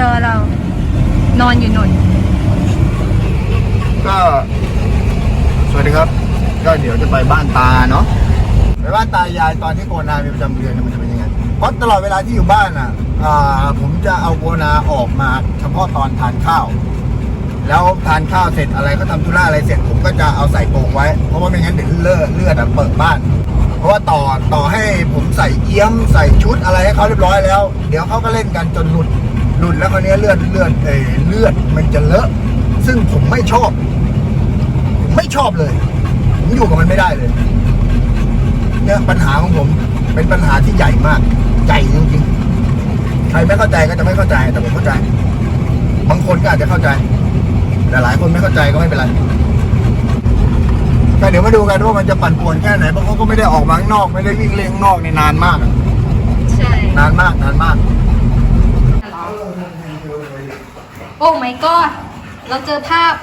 ดอเรา นอนอยู่นนก็ สวัสดีครับ ก็เดี๋ยวจะไปบ้านตาเนาะไปบ้านตายายตอนที่โกนามีประจำเดือนมันจะเป็นยังไงเพราะตลอดเวลาที่อยู่บ้านอะอ่าผมจะเอาโกนาออกมาเฉพาะตอนทานข้าว แล้วทานข้าวเสร็จอะไรก็ทำธุระอะไรเสร็จผมก็จะเอาใส่กรงไว้ เพราะว่าไม่งั้นเดี๋ยวเลือดเลือดอะเปิดบ้าน เพราะว่าต่อต่อให้ผมใส่เอี้ยมใส่ชุดอะไรให้เขาเรียบร้อยแล้ว เดี๋ยวเขาก็เล่นกันจนหลุด หลุดแล้วคราวนี้เลือดเลือดเอยเลือดมันจะเลอะ ซึ่งผมไม่ชอบ ไม่ชอบเลย ผมอยู่กับมันไม่ได้เลย เนี่ยปัญหาของผมเป็นปัญหาที่ใหญ่มาก ใหญ่จริงๆใครไม่เข้าใจก็จะไม่เข้าใจ แต่ผมเข้าใจ บางคนก็อาจจะเข้าใจ แต่หลายคนไม่เข้าใจก็ไม่เป็นไรแต่เดี๋ยวมาดูกันว่ามันจะปั่นป่วนแค่ไหนเพราะเขาก็ไม่ได้ออกมาข้างนอกไม่ได้วิ่งเล่นข้างนอกในนานมากอะใช่นานมากนานมาก โอ้ไม่ก็เราเจอภาพ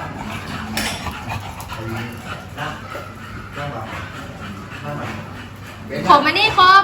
ขอมานี่ครับ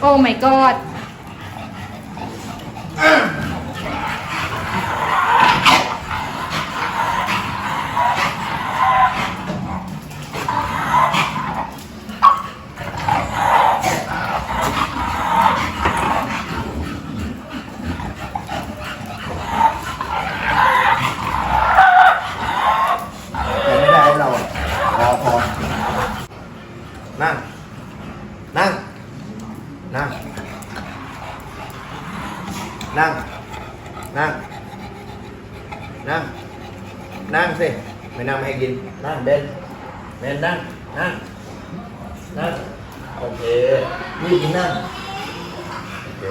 โอ้ my god แต่ไม่ได้ให้เราอะพอพอนั่งนั่ง นั่ง นั่ง นั่ง นั่ง นั่งสิ ไม่นั่งไม่ให้กิน นั่งเบนเบนนั่ง นั่ง นั่ง โอเค นี่กินนั่ง โอเค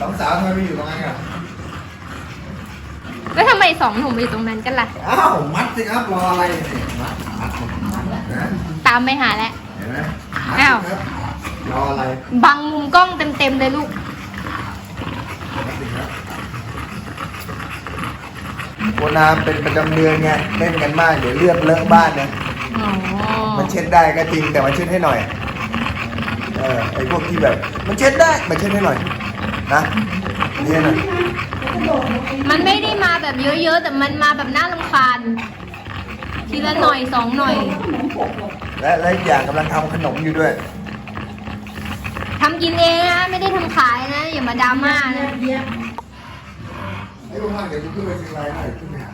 สองสาวทำไมไม่อยู่ตรงนั้นอะแล้วทำไมสองหนุ่มไปอยู่ตรงนั้นกันล่ะ อ้าวมัดสิครับรออะไรเนี่ยมัดมัดมัดนะตามไปหาแล้ว เห็นไหมอ้าวมัดสิครับ รออะไรบังมุมกล้องเต็มๆเลยลูกมัดสิครับโบนาเป็นประจำเดือนไงเล่นกันมาก เดี๋ยวเลือดเลอะบ้านเนี่ยอ๋อมันเช็ดได้ก็จริงแต่มันเช็ดให้หน่อย เออไอพวกที่แบบ มันเช็ดได้มันเช็ดให้หน่อย นะเนี่ยนะมันไม่ได้มาแบบเยอะๆ แต่มันมาแบบน่ารำคาญทีละหน่อยสองหน่อย และและอีกอย่างกำลังทำขนมอยู่ด้วยทำกินเองนะ ไม่ได้ทำขายนะ อย่ามาดราม่านะ ไอ้พวกมันเดี๋ยวกูขึ้นไปเชียงรายหน่อยขึ้นไปหา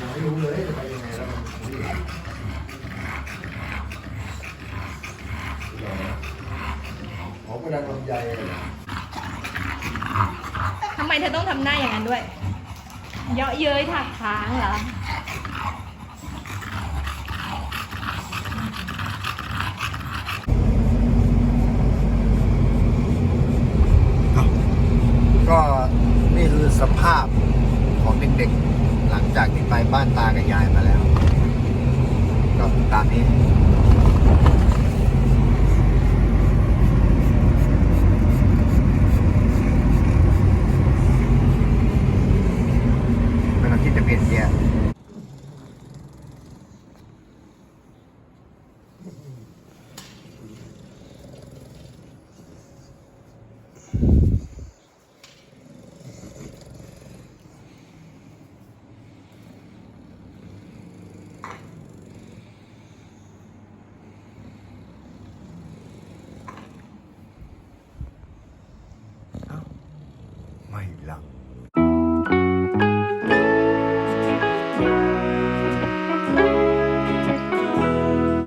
ยังไม่รู้เลยจะไปยังไงแล้วมันอ๋อกระดังลำไยอะไรนะทำไมเธอต้องทำหน้าอย่างนั้นด้วย เยาะเย้ยถักค้างเหรอ ก็นี่คือ สภาพของเด็กๆ หลังจากที่ไปบ้านตากับยายมาแล้ว ก็ตามนี้ kamay lang.